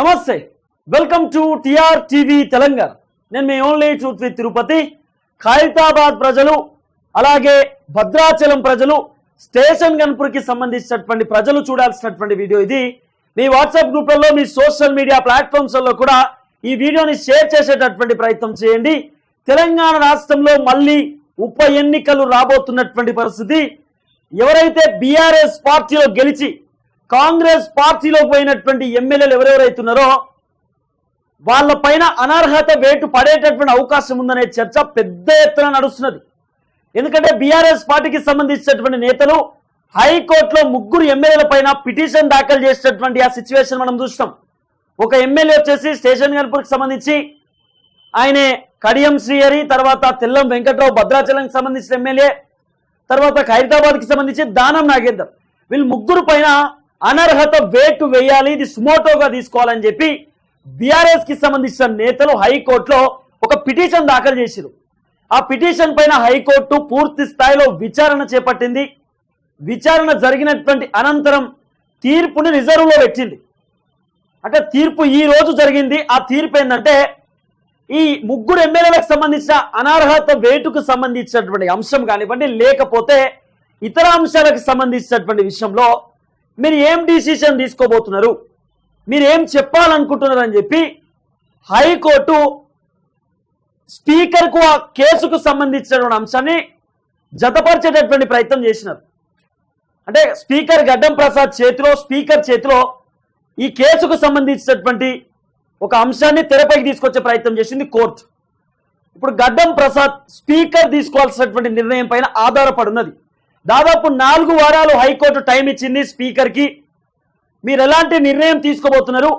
నమస్తే. Welcome to TR TV Telangana. నేను మీ only truth with Tirupati. Khairatabad ప్రజలు అలాగే భద్రాచలం ప్రజలు స్టేషన్ గన్పూర్కి సంబంధించినటువంటి ప్రజలు చూడాల్సినటువంటి వీడియో ఇది. మీ వాట్సాప్ గ్రూప్లలో మీ సోషల్ మీడియా ప్లాట్ఫామ్స్లో కూడా ఈ వీడియోని షేర్ చేసేటటువంటి ప్రయత్నం చేయండి. తెలంగాణ రాష్ట్రంలో మళ్ళీ ఉప ఎన్నికలు రాబోతున్నటువంటి పరిస్థితి. ఎవరైతే బీఆర్ఎస్ పార్టీలో గెలిచి కాంగ్రెస్ పార్టీలోకి పోయినటువంటి ఎమ్మెల్యేలు ఎవరెవరైతున్నారో వాళ్ళ పైన అనర్హత వేటు పడేటటువంటి అవకాశం ఉందనే చర్చ పెద్ద ఎత్తున నడుస్తున్నది. ఎందుకంటే బీఆర్ఎస్ పార్టీకి సంబంధించినటువంటి నేతలు హైకోర్టులో ముగ్గురు ఎమ్మెల్యేల పైన పిటిషన్ దాఖలు చేసినటువంటి ఆ సిచ్యువేషన్ మనం చూస్తాం. ఒక ఎమ్మెల్యే వచ్చేసి స్టేషన్ గన్పూర్కి సంబంధించి ఆయనే కడియం శ్రీహరి తర్వాత తెల్లం వెంకట్రావు భద్రాచలంకి సంబంధించిన ఎమ్మెల్యే తర్వాత ఖైరతాబాద్కి సంబంధించి దానం నాగేందర్. వీళ్ళు ముగ్గురు పైన అనర్హత వేటు వేయాలి ఇది సుమోటోగా తీసుకోవాలని చెప్పి బీఆర్ఎస్కి సంబంధించిన నేతలు హైకోర్టులో ఒక పిటిషన్ దాఖలు చేశారు ఆ పిటిషన్ పైన హైకోర్టు పూర్తి స్థాయిలో విచారణ చేపట్టింది. విచారణ జరిగినటువంటి అనంతరం తీర్పుని రిజర్వ్లో పెట్టింది. అంటే తీర్పు ఈ రోజు జరిగింది. ఆ తీర్పు ఏంటంటే ఈ ముగ్గురు ఎమ్మెల్యేలకు సంబంధించిన అనర్హత వేటుకు సంబంధించినటువంటి అంశం కానివ్వండి లేకపోతే ఇతర అంశాలకు సంబంధించినటువంటి విషయంలో మీరు ఏం డిసిషన్ తీసుకోబోతున్నారు? మీరు ఏం చెప్పాలనుకుంటున్నారు అని చెప్పి హైకోర్టు స్పీకర్కు ఆ కేసుకు సంబంధించినటువంటి అంశాన్ని జతపరిచేటటువంటి ప్రయత్నం చేసినారు. అంటే స్పీకర్ గడ్డం ప్రసాద్ చేతిలో స్పీకర్ చేతిలో ఈ కేసుకు సంబంధించినటువంటి ఒక అంశాన్ని తెరపైకి తీసుకొచ్చే ప్రయత్నం చేసింది కోర్టు. ఇప్పుడు గడ్డం ప్రసాద్ స్పీకర్ తీసుకోవాల్సినటువంటి నిర్ణయం పైన ఆధారపడున్నది. దాదాపు నాలుగు వారాలు హైకోర్టు టైం ఇచ్చింది స్పీకర్కి. మీరు ఎలాంటి నిర్ణయం తీసుకోబోతున్నారు?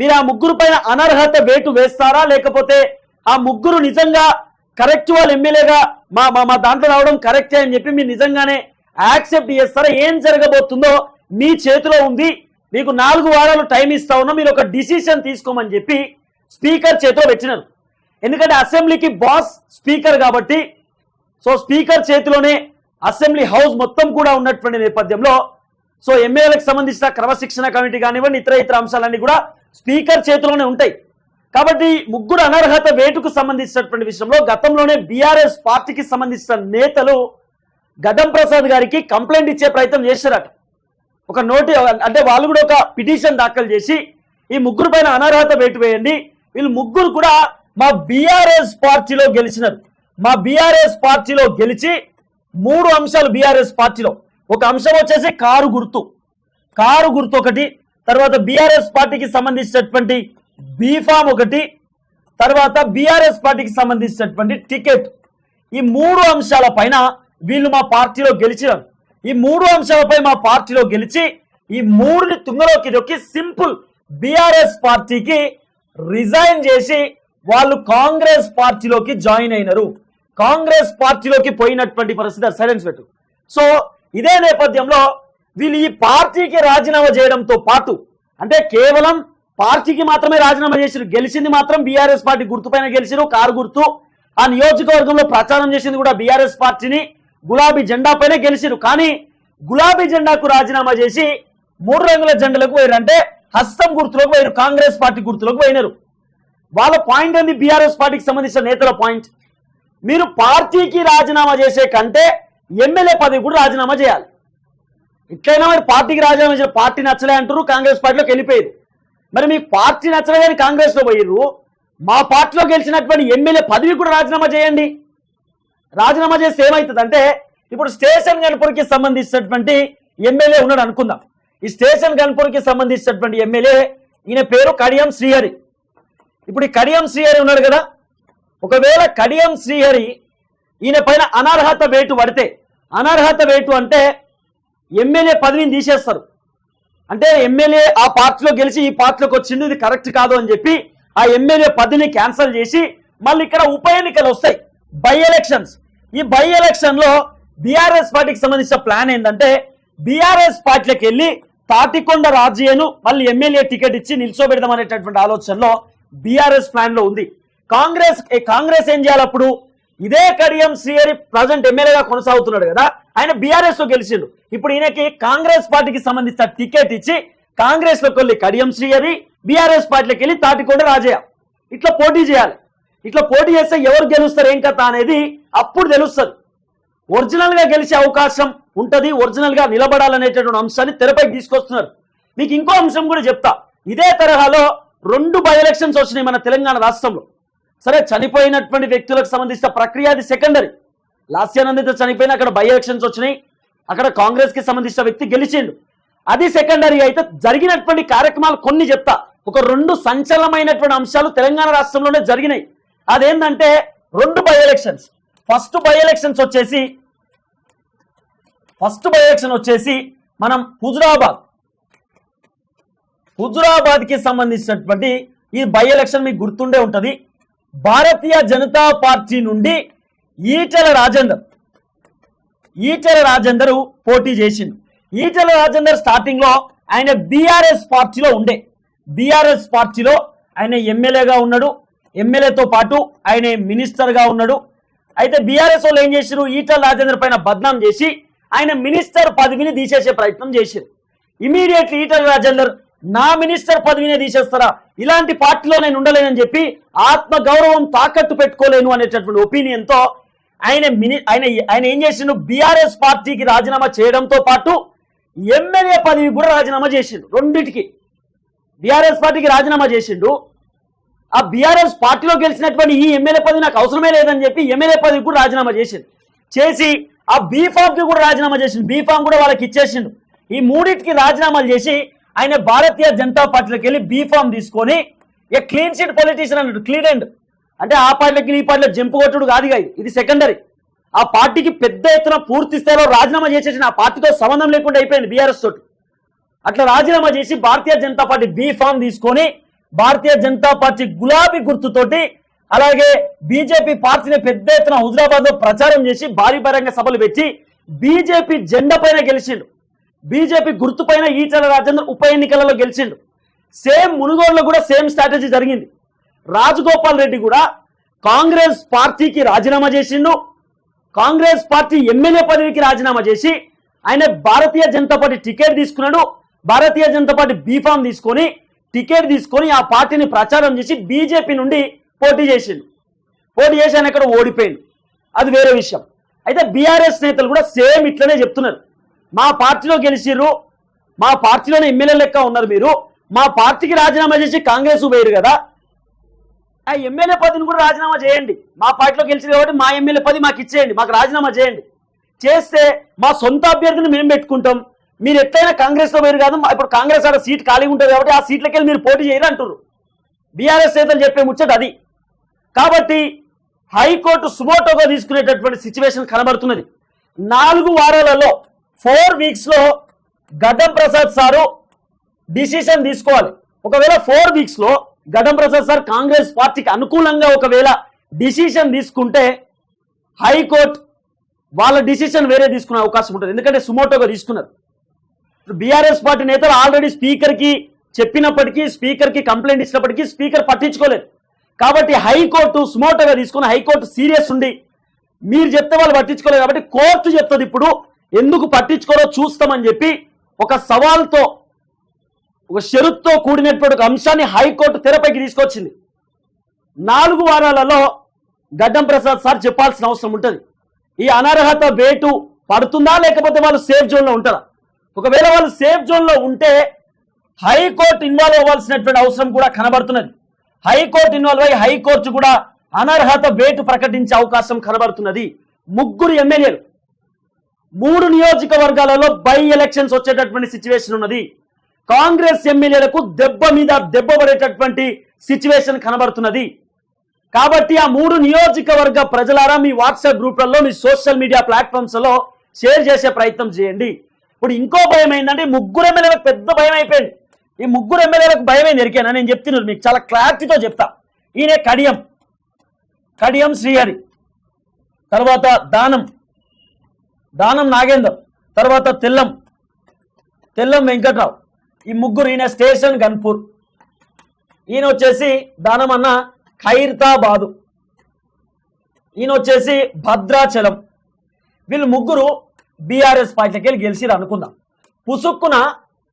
మీరు ఆ ముగ్గురు పైన అనర్హత వేటు వేస్తారా? లేకపోతే ఆ ముగ్గురు నిజంగా కరెక్ట్ వాళ్ళ ఎమ్మెల్యేగా మా మా మా దాంట్లో రావడం కరెక్టే అని చెప్పి మీరు నిజంగానే యాక్సెప్ట్ చేస్తారా? ఏం జరగబోతుందో మీ చేతిలో ఉంది. మీకు నాలుగు వారాలు టైం ఇస్తా ఉన్నా మీరు ఒక డిసిషన్ తీసుకోమని చెప్పి స్పీకర్ చేతిలో పెట్టినారు. ఎందుకంటే అసెంబ్లీకి బాస్ స్పీకర్ కాబట్టి సో స్పీకర్ చేతిలోనే అసెంబ్లీ హౌస్ మొత్తం కూడా ఉన్నటువంటి నేపథ్యంలో సో ఎమ్మెల్యేలకు సంబంధించిన క్రమశిక్షణ కమిటీ కానివ్వండి ఇతర ఇతర అంశాలన్నీ కూడా స్పీకర్ చేతిలోనే ఉంటాయి. కాబట్టి ముగ్గురు అనర్హత వేటుకు సంబంధించినటువంటి విషయంలో గతంలోనే బీఆర్ఎస్ పార్టీకి సంబంధించిన నేతలు గడ్డం ప్రసాద్ గారికి కంప్లైంట్ ఇచ్చే ప్రయత్నం చేశారట. ఒక నోటి అంటే వాళ్ళు కూడా ఒక పిటిషన్ దాఖలు చేసి ఈ ముగ్గురు పైన అనర్హత వేటు వేయండి వీళ్ళు ముగ్గురు కూడా మా బీఆర్ఎస్ పార్టీలో గెలిచినారు. మా బీఆర్ఎస్ పార్టీలో గెలిచి మూడు అంశాలు బీఆర్ఎస్ పార్టీలో. ఒక అంశం వచ్చేసి కారు గుర్తు. కారు గుర్తు ఒకటి తర్వాత బీఆర్ఎస్ పార్టీకి సంబంధించినటువంటి బీఫామ్ ఒకటి తర్వాత బీఆర్ఎస్ పార్టీకి సంబంధించినటువంటి టికెట్. ఈ మూడు అంశాల పైన వీళ్ళు మా పార్టీలో గెలిచినారు. ఈ మూడు అంశాలపై మా పార్టీలో గెలిచి ఈ మూడుని తుంగలోకి దొక్కి సింపుల్ బీఆర్ఎస్ పార్టీకి రిజైన్ చేసి వాళ్ళు కాంగ్రెస్ పార్టీలోకి జాయిన్ అయినారు. కాంగ్రెస్ పార్టీలోకి పోయినటువంటి పరిస్థితి సైలెన్స్ పెట్టు. సో ఇదే నేపథ్యంలో వీళ్ళు ఈ పార్టీకి రాజీనామా చేయడంతో పాటు అంటే కేవలం పార్టీకి మాత్రమే రాజీనామా చేసిరు గెలిచింది మాత్రం బీఆర్ఎస్ పార్టీ గుర్తుపైన గెలిచిరు కారు గుర్తు. ఆ నియోజకవర్గంలో ప్రచారం చేసింది కూడా బీఆర్ఎస్ పార్టీని గులాబీ జెండా పైనే గెలిచిరు కానీ గులాబీ జెండాకు రాజీనామా చేసి మూడు రంగుల జెండలకు పోయారు హస్తం గుర్తులకు పోయారు కాంగ్రెస్ పార్టీ గుర్తులకు పోయినారు. వాళ్ళ పాయింట్ ఏంది? బీఆర్ఎస్ పార్టీకి సంబంధించిన నేతల పాయింట్. మీరు పార్టీకి రాజీనామా చేసే కంటే ఎమ్మెల్యే పదవి కూడా రాజీనామా చేయాలి. ఇట్లయినా మరి పార్టీకి రాజీనామా చేసిన పార్టీ నచ్చలే అంటారు కాంగ్రెస్ పార్టీలోకి వెళ్ళిపోయారు మరి మీకు పార్టీ నచ్చలేదని కాంగ్రెస్లో పోయిర్రు మా పార్టీలో గెలిచినటువంటి ఎమ్మెల్యే పదవి కూడా రాజీనామా చేయండి. రాజీనామా చేస్తే ఏమవుతుందంటే ఇప్పుడు స్టేషన్ గన్పూర్కి సంబంధించినటువంటి ఎమ్మెల్యే ఉన్నాడు అనుకుందాం. ఈ స్టేషన్ గన్పూర్కి సంబంధించినటువంటి ఎమ్మెల్యే ఈయన పేరు కడియం శ్రీహరి. ఇప్పుడు ఈ కడియం శ్రీహరి ఉన్నాడు కదా ఒకవేళ కడియం శ్రీహరి ఈయన పైన అనర్హత వేటు పడితే అనర్హత వేటు అంటే ఎమ్మెల్యే పదవిని తీసేస్తారు. అంటే ఎమ్మెల్యే ఆ పార్టీలో గెలిచి ఈ పార్టీలోకి వచ్చింది ఇది కరెక్ట్ కాదు అని చెప్పి ఆ ఎమ్మెల్యే పదవిని క్యాన్సిల్ చేసి మళ్ళీ ఇక్కడ ఉప ఎన్నికలు వస్తాయి. By elections. ఈ బై ఎలక్షన్లో బీఆర్ఎస్ పార్టీకి సంబంధించిన ప్లాన్ ఏంటంటే బీఆర్ఎస్ పార్టీలకు వెళ్ళి తాటికొండ రాజయ్యను మళ్ళీ ఎమ్మెల్యే టికెట్ ఇచ్చి నిల్చోబెడదాం అనేటటువంటి ఆలోచనలో బీఆర్ఎస్ ప్లాన్లో ఉంది. కాంగ్రెస్ ఏ కాంగ్రెస్ ఏం చేయాలి అప్పుడు? ఇదే కడియం శ్రీహరి ప్రజెంట్ ఎమ్మెల్యేగా కొనసాగుతున్నాడు కదా ఆయన బీఆర్ఎస్లో గెలిచిండు. ఇప్పుడు ఈయనకి కాంగ్రెస్ పార్టీకి సంబంధించిన టికెట్ ఇచ్చి కాంగ్రెస్లోకి వెళ్ళి కడియం శ్రీహరి బీఆర్ఎస్ పార్టీలోకి వెళ్ళి తాటికొండ రాజయ్య. ఇట్లా పోటీ చేయాలి. ఇట్లా పోటీ చేస్తే ఎవరు గెలుస్తారు ఏం కథ అనేది అప్పుడు తెలుస్తుంది. ఒరిజినల్గా గెలిచే అవకాశం ఉంటది ఒరిజినల్గా నిలబడాలనేటటువంటి అంశాన్ని తెరపైకి తీసుకొస్తున్నారు. మీకు ఇంకో అంశం కూడా చెప్తా. ఇదే తరహాలో రెండు బై ఎలక్షన్స్ వచ్చినాయి మన తెలంగాణ రాష్ట్రంలో. సరే చనిపోయినటువంటి వ్యక్తులకు సంబంధించిన ప్రక్రియ అది సెకండరీ లాస్యానందిత చనిపోయిన అక్కడ బై ఎలక్షన్స్ వచ్చినాయి. అక్కడ కాంగ్రెస్కి సంబంధించిన వ్యక్తి గెలిచిండు. అది సెకండరీ అయితే జరిగినటువంటి కార్యక్రమాలు కొన్ని చెప్తా. ఒక రెండు సంచలనమైనటువంటి అంశాలు తెలంగాణ రాష్ట్రంలోనే జరిగినాయి. అదేంటంటే రెండు by elections first by elections వచ్చేసి ఫస్ట్ బై ఎలక్షన్ వచ్చేసి మనం హుజురాబాద్. హుజురాబాద్కి సంబంధించినటువంటి ఈ బై ఎలక్షన్ మీకు గుర్తుండే ఉంటుంది. భారతీయ జనతా పార్టీ నుండి ఈటెల రాజేందర్. ఈటెల రాజేందర్ పోటీ చేసిండు. ఈటెల రాజేందర్ స్టార్టింగ్లో ఆయన బీఆర్ఎస్ పార్టీలో ఉండే. బీఆర్ఎస్ పార్టీలో ఆయన ఎమ్మెల్యేగా ఉన్నాడు. ఎమ్మెల్యేతో పాటు ఆయన మినిస్టర్గా ఉన్నాడు. అయితే బీఆర్ఎస్ వాళ్ళు ఏం చేశారు ఈటల రాజేందర్ పైన బద్నాం చేసి ఆయన మినిస్టర్ పదవిని తీసేసే ప్రయత్నం చేశారు ఇమీడియట్లీ ఈటెల రాజేందర్ నా మినిస్టర్ పదవినే తీసేస్తారా? ఇలాంటి పార్టీలో నేను ఉండలేనని చెప్పి ఆత్మ గౌరవం తాకట్టు పెట్టుకోలేను అనేటటువంటి ఒపీనియన్తో ఆయన మిని ఆయన ఆయన ఏం చేసిండు? బీఆర్ఎస్ పార్టీకి రాజీనామా చేయడంతో పాటు ఎమ్మెల్యే పదవి కూడా రాజీనామా చేసిండు రెండింటికి. బీఆర్ఎస్ పార్టీకి రాజీనామా చేసిండు. ఆ బీఆర్ఎస్ పార్టీలో గెలిచినటువంటి ఈ ఎమ్మెల్యే పదవి నాకు అవసరమే లేదని చెప్పి ఎమ్మెల్యే పదవి కూడా రాజీనామా చేసిండు. చేసి ఆ బీఫామ్కి కూడా రాజీనామా చేసిండు. బీఫామ్ కూడా వాళ్ళకి ఇచ్చేసిండు. ఈ మూడింటికి రాజీనామాలు చేసి ఆయన భారతీయ జనతా పార్టీలోకి వెళ్ళి బీఫామ్ తీసుకొని ఏ క్లీన్ షీట్ పొలిటీషియన్ అన్నాడు క్లీన్ అండ్. అంటే ఆ పార్టీలకి ఈ పార్టీలో జంపు కొట్టుడు కాదు ఇది. ఇది సెకండరీ. ఆ పార్టీకి పెద్ద ఎత్తున పూర్తి స్థాయిలో రాజీనామా చేసేసిన ఆ పార్టీతో సంబంధం లేకుండా అయిపోయింది బీఆర్ఎస్ తోటి. అట్లా రాజీనామా చేసి Bharatiya Janata party B form తీసుకొని భారతీయ జనతా పార్టీ గులాబీ గుర్తుతోటి అలాగే బీజేపీ పార్టీని పెద్ద ఎత్తున హుజరాబాద్లో ప్రచారం చేసి భారీ బహిరంగ సభలు పెట్టి బీజేపీ జెండా పైన గెలిచిండు. బీజేపీ గుర్తుపైన ఈటల రాజేందర్ ఉప ఎన్నికలలో గెలిచిండు. సేమ్ మునుగోడులో కూడా సేమ్ స్ట్రాటజీ జరిగింది. రాజగోపాల్ రెడ్డి కూడా కాంగ్రెస్ పార్టీకి రాజీనామా చేసిండు. కాంగ్రెస్ పార్టీ ఎమ్మెల్యే పదవికి రాజీనామా చేసి ఆయన భారతీయ జనతా పార్టీ టికెట్ తీసుకున్నాడు. Bharatiya Janata party B form తీసుకొని టికెట్ తీసుకొని ఆ పార్టీని ప్రచారం చేసి బీజేపీ నుండి పోటీ చేసిండు. పోటీ చేసి ఆయన ఇక్కడ ఓడిపోయింది అది వేరే విషయం. అయితే బీఆర్ఎస్ నేతలు కూడా సేమ్ ఇట్లనే చెప్తున్నారు. మా పార్టీలో గెలిచిర్రు. మా పార్టీలోనే ఎమ్మెల్యే లెక్క ఉన్నారు మీరు. మా పార్టీకి రాజీనామా చేసి కాంగ్రెస్ పోయారు కదా. ఆ ఎమ్మెల్యే పదవిని కూడా రాజీనామా చేయండి. మా పార్టీలో గెలిచింది కాబట్టి మా ఎమ్మెల్యే పది మాకు ఇచ్చేయండి. మాకు రాజీనామా చేయండి. చేస్తే మా సొంత అభ్యర్థిని మేము పెట్టుకుంటాం. మీరు ఎట్లయినా కాంగ్రెస్లో వేరు కాదు మా- ఇప్పుడు కాంగ్రెస్ ఆడ సీట్ ఖాళీ ఉంటుంది కాబట్టి ఆ సీట్లకి వెళ్ళి మీరు పోటీ చేయరు అంటున్నారు బీఆర్ఎస్ నేతలు చెప్పే ముచ్చట అది. కాబట్టి హైకోర్టు సుమోటోగా తీసుకునేటటువంటి సిచ్యువేషన్ కనబడుతున్నది. నాలుగు వారాలలో ఫోర్ వీక్స్లో గడ్డం ప్రసాద్ సారు డిసిషన్ తీసుకోవాలి. ఒకవేళ ఫోర్ వీక్స్లో గడ్డం ప్రసాద్ సార్ కాంగ్రెస్ పార్టీకి అనుకూలంగా ఒకవేళ డిసిషన్ తీసుకుంటే హైకోర్టు వాళ్ళ డిసిషన్ వేరే తీసుకునే అవకాశం ఉంటుంది. ఎందుకంటే సుమోటోగా తీసుకున్నారు. బీఆర్ఎస్ పార్టీ నేతలు ఆల్రెడీ స్పీకర్కి చెప్పినప్పటికీ స్పీకర్కి కంప్లైంట్ ఇచ్చినప్పటికీ స్పీకర్ పట్టించుకోలేదు. కాబట్టి హైకోర్టు సుమోటోగా తీసుకుని హైకోర్టు సీరియస్ ఉండి మీరు చెప్తే వాళ్ళు పట్టించుకోలేదు కాబట్టి కోర్టు చెప్తుంది ఇప్పుడు ఎందుకు పట్టించుకోరో చూస్తామని చెప్పి ఒక సవాల్తో ఒక షరతుతో కూడినటువంటి ఒక అంశాన్ని హైకోర్టు తెరపైకి తీసుకొచ్చింది. నాలుగు వారాలలో గడ్డం ప్రసాద్ సార్ చెప్పాల్సిన అవసరం ఉంటుంది. ఈ అనర్హత వేటు పడుతుందా లేకపోతే వాళ్ళు సేఫ్ జోన్లో ఉంటారా? ఒకవేళ వాళ్ళు సేఫ్ జోన్లో ఉంటే హైకోర్టు ఇన్వాల్వ్ అవ్వాల్సినటువంటి అవసరం కూడా కనబడుతున్నది. హైకోర్టు ఇన్వాల్వ్ అయ్యి హైకోర్టు కూడా అనర్హత వేటు ప్రకటించే అవకాశం కనబడుతున్నది. ముగ్గురు ఎమ్మెల్యేలు మూడు నియోజకవర్గాలలో బై ఎలక్షన్స్ వచ్చేటటువంటి సిచ్యువేషన్ ఉన్నది. కాంగ్రెస్ ఎమ్మెల్యేలకు దెబ్బ మీద దెబ్బ పడేటటువంటి సిచ్యువేషన్ కనబడుతున్నది. కాబట్టి ఆ మూడు నియోజకవర్గ ప్రజలారా మీ వాట్సాప్ గ్రూప్లలో మీ సోషల్ మీడియా ప్లాట్ఫామ్స్లో షేర్ చేసే ప్రయత్నం చేయండి. ఇప్పుడు ఇంకో భయం ఏంటంటే ముగ్గురు ఎమ్మెల్యేలకు పెద్ద భయం అయిపోయింది. ఈ ముగ్గురు ఎమ్మెల్యేలకు భయం ఏంది? ఎరికేనా? నేను చెప్తున్నాను మీకు. చాలా క్లారిటీతో చెప్తా. ఈయన కడియం. కడియం శ్రీహరి. తర్వాత దానం. దానం నాగేందర్ తర్వాత తెల్లం తెల్లం వెంకట్రావు ఈ ముగ్గురు ఈయన స్టేషన్ గన్పూర్. ఈయన వచ్చేసి దానం అన్న ఈయన వచ్చేసి భద్రాచలం. వీళ్ళు ముగ్గురు బీఆర్ఎస్ పార్టీకి వెళ్ళి గెలిచిరు అనుకుందాం. పుసుక్కున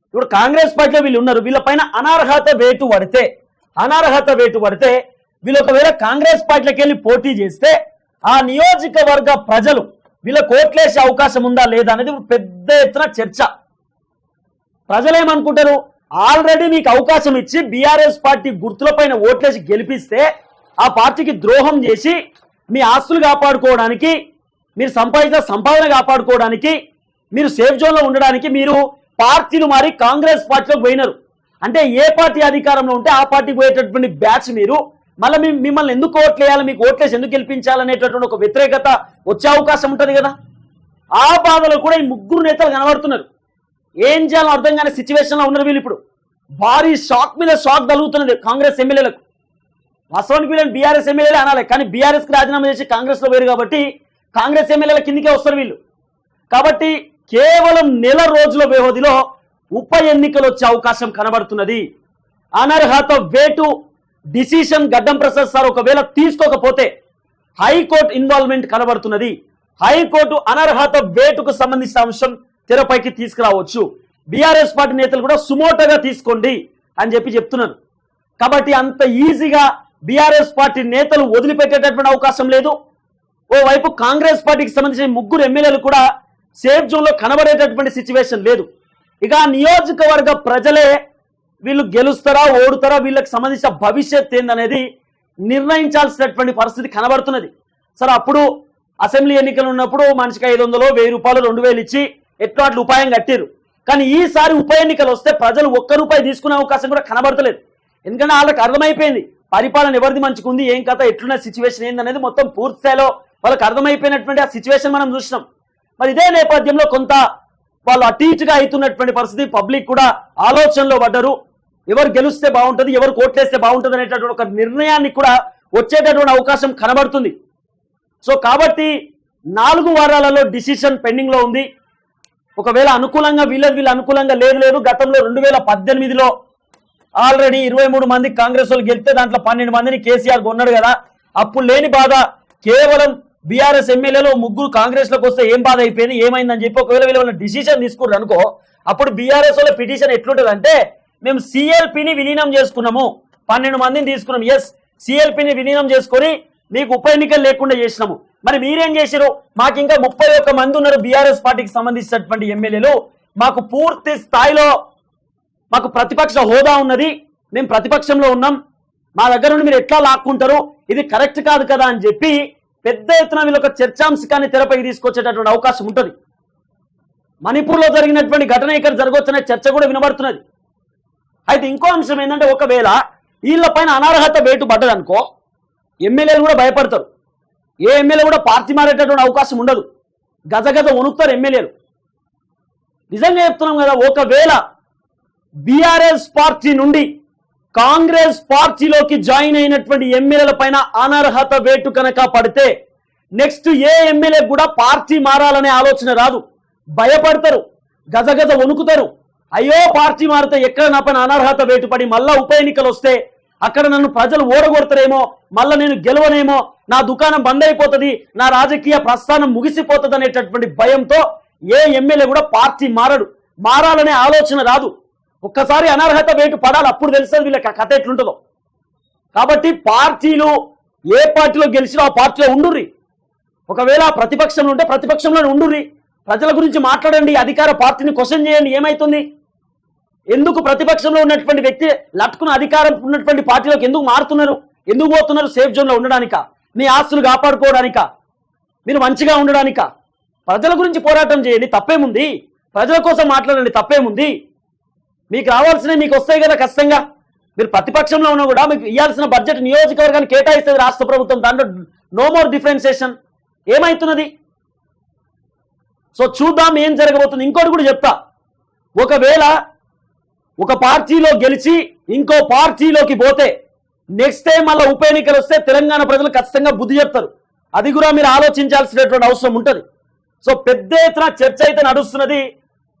ఇప్పుడు కాంగ్రెస్ పార్టీలో వీళ్ళు ఉన్నారు. వీళ్ళపైన అనర్హత వేటు పడితే అనర్హత వేటు పడితే వీళ్ళు ఒకవేళ కాంగ్రెస్ పార్టీలకు వెళ్ళి పోటీ చేస్తే ఆ నియోజకవర్గ ప్రజలు వీళ్ళ కోట్లేసే అవకాశం ఉందా లేదా అనేది పెద్ద ఎత్తున చర్చ. ప్రజలు ఏమనుకుంటారు ఆల్రెడీ మీకు అవకాశం ఇచ్చి బీఆర్ఎస్ పార్టీ గుర్తులపైన ఓట్లేసి గెలిపిస్తే ఆ పార్టీకి ద్రోహం చేసి మీ ఆస్తులు కాపాడుకోవడానికి మీరు సంపాదించిన సంపాదన కాపాడుకోవడానికి మీరు సేఫ్ జోన్లో ఉండడానికి మీరు పార్టీలు మారి కాంగ్రెస్ పార్టీలోకి పోయినారు. అంటే ఏ పార్టీ అధికారంలో ఉంటే ఆ పార్టీకి పోయేటటువంటి బ్యాచ్ మీరు మళ్ళీ మిమ్మల్ని ఎందుకు ఓట్లేయాలి మీకు ఓట్లేసి ఎందుకు గెలిపించాలనేటటువంటి ఒక వ్యతిరేకత వచ్చే అవకాశం ఉంటుంది కదా? ఆ బాధలో కూడా ఈ ముగ్గురు నేతలు కనబడుతున్నారు. ఏం చేయాలో అర్థం కాని సిచ్యువేషన్లో ఉన్నారు వీళ్ళు ఇప్పుడు. భారీ షాక్ మీద షాక్ తగులుతున్నది కాంగ్రెస్ ఎమ్మెల్యేలకు. వాస్తవానికి వీళ్ళని బీఆర్ఎస్ ఎమ్మెల్యేలే అనాలి కానీ బీఆర్ఎస్కి రాజీనామా చేసి కాంగ్రెస్లో వేరు కాబట్టి కాంగ్రెస్ ఎమ్మెల్యేల కిందికే వస్తారు వీళ్ళు. కాబట్టి కేవలం నెల రోజుల వ్యవధిలో ఉప ఎన్నికలు వచ్చే అవకాశం కనబడుతున్నది. అనర్హత వేటు డిసిషన్ గడ్డం ప్రసాద్ సార్ ఒకవేళ తీసుకోకపోతే హైకోర్టు ఇన్వాల్వ్మెంట్ కనబడుతున్నది. హైకోర్టు అనర్హత వేటుకు సంబంధించిన అంశం తెరపైకి తీసుకురావచ్చు. బీఆర్ఎస్ పార్టీ నేతలు కూడా సుమోటగా తీసుకోండి అని చెప్పి చెప్తున్నారు కాబట్టి అంత ఈజీగా బీఆర్ఎస్ పార్టీ నేతలు వదిలిపెట్టేటటువంటి అవకాశం లేదు. ఓవైపు కాంగ్రెస్ పార్టీకి సంబంధించిన ముగ్గురు ఎమ్మెల్యేలు కూడా సేఫ్ జోన్లో కనబడేటటువంటి సిచ్యువేషన్ లేదు. ఇక నియోజకవర్గ ప్రజలే వీళ్ళు గెలుస్తారా ఓడుతారా వీళ్ళకి సంబంధించిన భవిష్యత్ ఏందనేది నిర్ణయించాల్సినటువంటి పరిస్థితి కనబడుతున్నది. సరే అప్పుడు అసెంబ్లీ ఎన్నికలు ఉన్నప్పుడు మనిషికి ఐదు వందలు వెయ్యి రూపాయలు రెండు వేలు ఇచ్చి ఎట్లాట్లు ఉపాయం కట్టారు కానీ ఈసారి ఉప ఎన్నికలు వస్తే ప్రజలు ఒక్క రూపాయి తీసుకునే అవకాశం కూడా కనబడతలేదు. ఎందుకంటే వాళ్ళకి అర్థమైపోయింది పరిపాలన ఎవరిది మంచుకుంది ఏం కథ ఎట్లున్న సిచ్యువేషన్ ఏందనేది మొత్తం పూర్తిలో వాళ్ళకి అర్థమైపోయినటువంటి ఆ సిచ్యువేషన్ మనం చూసినాం. మరి ఇదే నేపథ్యంలో కొంత వాళ్ళు అటు ఇటుగా అవుతున్నటువంటి పరిస్థితి పబ్లిక్ కూడా ఆలోచనలో పడ్డరు. ఎవరు గెలిస్తే బాగుంటుంది ఎవరు కోట్లేస్తే బాగుంటుంది అనేటటువంటి ఒక నిర్ణయాన్ని కూడా వచ్చేటటువంటి అవకాశం కనబడుతుంది. సో కాబట్టి నాలుగు వారాలలో డిసిషన్ పెండింగ్లో ఉంది. ఒకవేళ అనుకూలంగా వీళ్ళది వీళ్ళు అనుకూలంగా లేదు లేదు గతంలో రెండు వేల పద్దెనిమిదిలో ఆల్రెడీ ఇరవై మూడు మంది కాంగ్రెస్ వాళ్ళు గెలిస్తే దాంట్లో పన్నెండు మందిని కేసీఆర్ కొన్నాడు కదా. అప్పుడు లేని బాధ కేవలం బీఆర్ఎస్ ఎమ్మెల్యేలో ముగ్గురు కాంగ్రెస్లోకి వస్తే ఏం బాధ అయిపోయింది ఏమైందని చెప్పి ఒకవేళ వీళ్ళు డిసిషన్ తీసుకున్నారు అనుకో అప్పుడు బీఆర్ఎస్ వాళ్ళ పిటిషన్ ఎట్లుంటుందంటే అంటే మేము సిఎల్పిని విలీనం చేసుకున్నాము. పన్నెండు మందిని తీసుకున్నాం. ఎస్ సిఎల్పిని విలీనం చేసుకొని మీకు ఉప ఎన్నికలు లేకుండా చేసినాము. మరి మీరేం చేశారు మాకు ఇంకా ముప్పై ఒక్క మంది ఉన్నారు బీఆర్ఎస్ పార్టీకి సంబంధించినటువంటి ఎమ్మెల్యేలు. మాకు పూర్తి స్థాయిలో మాకు ప్రతిపక్ష హోదా ఉన్నది. మేము ప్రతిపక్షంలో ఉన్నాం. మా దగ్గర నుండి మీరు ఎట్లా లాక్కుంటారు? ఇది కరెక్ట్ కాదు కదా అని చెప్పి పెద్ద ఎత్తున వీళ్ళు ఒక చర్చాంశకాన్ని తెరపైకి తీసుకొచ్చేటటువంటి అవకాశం ఉంటుంది. మణిపూర్లో జరిగినటువంటి ఘటన ఇక్కడ జరగవచ్చనే చర్చ కూడా వినబడుతున్నది. అయితే ఇంకో అంశం ఏంటంటే ఒకవేళ వీళ్ళ పైన అనర్హత వేటు పడ్డదనుకో ఎమ్మెల్యేలు కూడా భయపడతారు. ఏ ఎమ్మెల్యే కూడా పార్టీ మారేటటువంటి అవకాశం ఉండదు. గజ గజ వణుకుతారు ఎమ్మెల్యేలు. నిజంగా చెప్తున్నాం కదా ఒకవేళ బీఆర్ఎస్ పార్టీ నుండి కాంగ్రెస్ పార్టీలోకి జాయిన్ అయినటువంటి ఎమ్మెల్యేల పైన అనర్హత వేటు కనుక పడితే నెక్స్ట్ ఏ ఎమ్మెల్యే కూడా పార్టీ మారాలనే ఆలోచన రాదు. భయపడతారు. గజగజ వణుకుతారు. అయ్యో పార్టీ మారితే ఎక్కడ నా పైన అనర్హత వేటు పడి మళ్ళా ఉప ఎన్నికలు వస్తే అక్కడ నన్ను ప్రజలు ఓడగొడతారేమో మళ్ళా నేను గెలవనేమో నా దుకాణం బంద్ అయిపోతుంది నా రాజకీయ ప్రస్థానం ముగిసిపోతుంది అనేటటువంటి భయంతో ఏ ఎమ్మెల్యే కూడా పార్టీ మారడు. మారాలనే ఆలోచన రాదు. ఒక్కసారి అనర్హత వేటు పడాలి అప్పుడు తెలుస్తుంది వీళ్ళకి ఆ కథ ఎట్లుంటుందో. కాబట్టి పార్టీలు ఏ పార్టీలో గెలిచినా ఆ పార్టీలో ఉండుర్రి. ఒకవేళ ప్రతిపక్షంలో ఉంటే ప్రతిపక్షంలో ఉండుర్రి. ప్రజల గురించి మాట్లాడండి అధికార పార్టీని క్వశ్చన్ చేయండి ఏమైతుంది? ఎందుకు ప్రతిపక్షంలో ఉన్నటువంటి వ్యక్తి లట్టుకున్న అధికారం ఉన్నటువంటి పార్టీలోకి ఎందుకు మారుతున్నారు? ఎందుకు పోతున్నారు సేఫ్ జోన్లో ఉండడానిక? మీ ఆస్తులు కాపాడుకోవడానిక? మీరు మంచిగా ఉండడానిక? ప్రజల గురించి పోరాటం చేయండి తప్పేముంది? ప్రజల కోసం మాట్లాడండి తప్పేముంది? మీకు రావాల్సినవి మీకు వస్తాయి కదా ఖచ్చితంగా. మీరు ప్రతిపక్షంలో ఉన్నా కూడా మీకు ఇవ్వాల్సిన బడ్జెట్ నియోజకవర్గాన్ని కేటాయిస్తుంది రాష్ట్ర ప్రభుత్వం. దాంట్లో నో మోర్ డిఫరెన్సియేషన్ ఏమైతున్నది? సో చూద్దాం ఏం జరగబోతుంది. ఇంకోటి కూడా చెప్తా. ఒకవేళ ఒక పార్టీలో గెలిచి ఇంకో పార్టీలోకి పోతే నెక్స్ట్ టైం మళ్ళీ ఉప ఎన్నికలు వస్తే తెలంగాణ ప్రజలు ఖచ్చితంగా బుద్ధి చెప్తారు. అది కూడా మీరు ఆలోచించాల్సినటువంటి అవసరం ఉంటుంది. సో పెద్ద ఎత్తున చర్చ అయితే నడుస్తున్నది.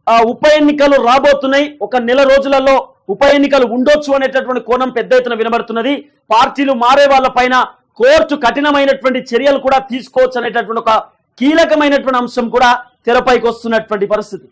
ఆ ఉప ఎన్నికలు రాబోతున్నాయి. ఒక నెల రోజులలో ఉప ఎన్నికలు ఉండొచ్చు అనేటటువంటి కోణం పెద్ద ఎత్తున వినబడుతున్నది. పార్టీలు మారే వాళ్ళ పైన కోర్టు కఠినమైనటువంటి చర్యలు కూడా తీసుకోవచ్చు అనేటటువంటి ఒక కీలకమైనటువంటి అంశం కూడా తెరపైకి వస్తున్నటువంటి పరిస్థితి.